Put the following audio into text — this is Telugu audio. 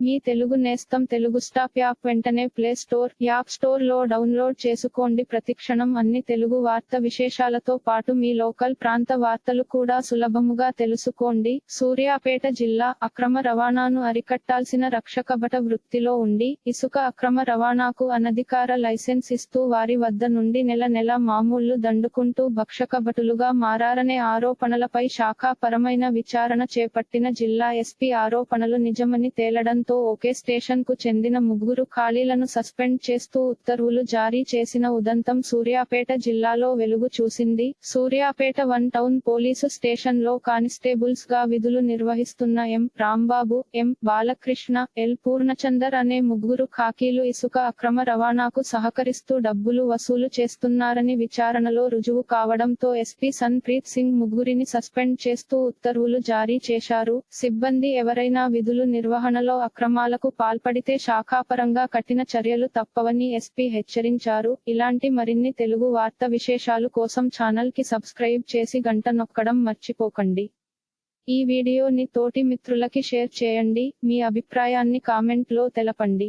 మీ తెలుగు నేస్తం తెలుగు స్టాప్ యాప్ వెంటనే ప్లే స్టోర్ యాప్ స్టోర్లో డౌన్లోడ్ చేసుకోండి. ప్రతిక్షణం అన్ని తెలుగు వార్త విశేషాలతో పాటు మీ లోకల్ ప్రాంత వార్తలు కూడా సులభముగా తెలుసుకోండి. సూర్యాపేట జిల్లా అక్రమ రవాణాను అరికట్టాల్సిన రక్షకబట వృత్తిలో ఉండి ఇసుక అక్రమ రవాణాకు అనధికార లైసెన్స్ ఇస్తూ వారి వద్ద నుండి నెల నెల మామూళ్ళు దండుకుంటూ భక్షకభటులుగా మారారనే ఆరోపణలపై శాఖాపరమైన విచారణ చేపట్టిన జిల్లా ఎస్పీ ఆరోపణలు నిజమని తేలడంతో ఒకే స్టేషన్కు చెందిన ముగ్గురు ఖాళీలను సస్పెండ్ చేస్తూ ఉత్తర్వులు జారీ చేసిన ఉదంతం సూర్యాపేట జిల్లాలో వెలుగు చూసింది. సూర్యాపేట వన్ టౌన్ పోలీసు స్టేషన్లో కానిస్టేబుల్స్గా విధులు నిర్వహిస్తున్న M. Rambabu M. Balakrishna L. Purnachander అనే ముగ్గురు ఖాకీలు ఇసుక అక్రమ రవాణాకు సహకరిస్తూ డబ్బులు వసూలు చేస్తున్నారని విచారణలో రుజువు కావడంతో ఎస్పీ సన్ప్రీత్ సింగ్ ముగ్గురిని సస్పెండ్ చేస్తూ ఉత్తర్వులు జారీ చేశారు. సిబ్బంది ఎవరైనా విధులు నిర్వహణలో అక్రమాలకు పాల్పడితే శాఖాపరంగా కఠిన చర్యలు తప్పవని ఎస్పీ హెచ్చరించారు. ఇలాంటి మరిన్ని తెలుగు వార్త విశేషాలు కోసం ఛానల్కి సబ్స్క్రైబ్ చేసి గంట నొక్కడం మర్చిపోకండి. ఈ వీడియోని తోటి మిత్రులకి షేర్ చేయండి. మీ అభిప్రాయాన్ని కామెంట్లో తెలపండి.